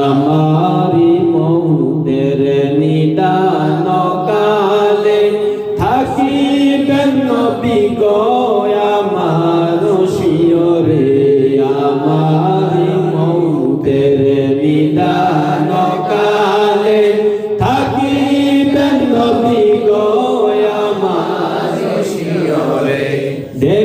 আমারি মৌতের নিদান কালে থাকিবেন নবী গো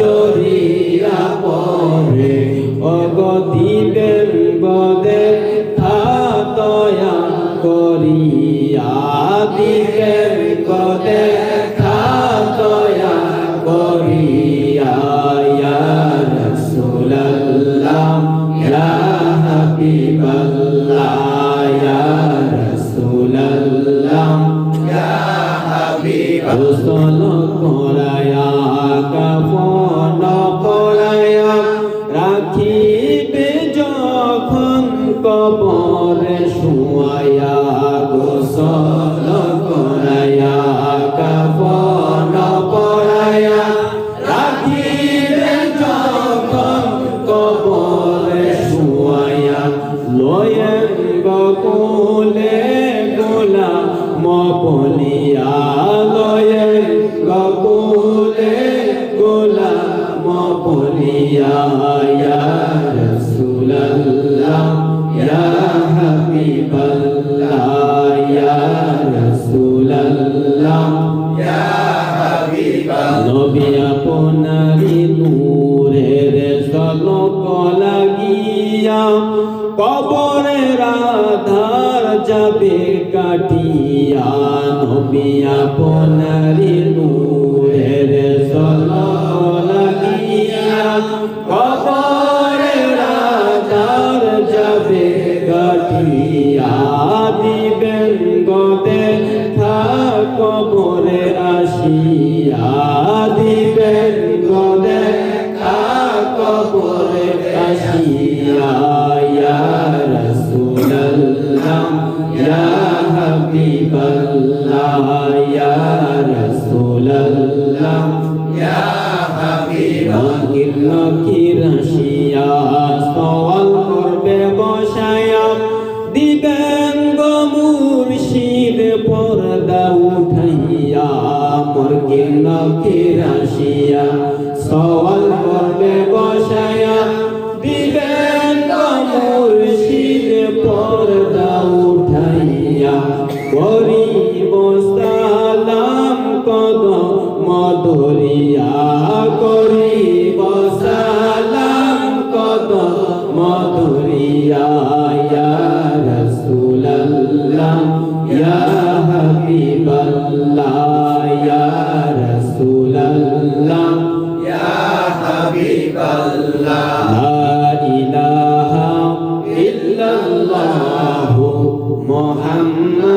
Jodi গোসল করায়া কাফন করায়া রাখিবে যখন কবরে শুয়ায়া লয়েন গকুলে গোলা, মপলিয়া লয়েন গকুলে গোলা মপলিয়া নবী আপনারি নূরের ঝলক লাগিয়া কবরের আধার যাবে কাটিয়া। নবী আপনারি নূরের ঝলক লাগিয়া কবরের আধার যাবে কাটিয়া। দিবেন ইয়া হাবিবাল্লাহ, ইয়া রাসূলুল্লাহ, ইয়া হাবিবাল্লাহ। রাশিয়া সওয়াল করবে, বসায়া দিবেন গো মুর্শিদ, পর্দা উঠাইয়া। মুরগি নখি রাশিয়া সওয়াল করবে, বসায়া আল্লাহ মোহাম্মদ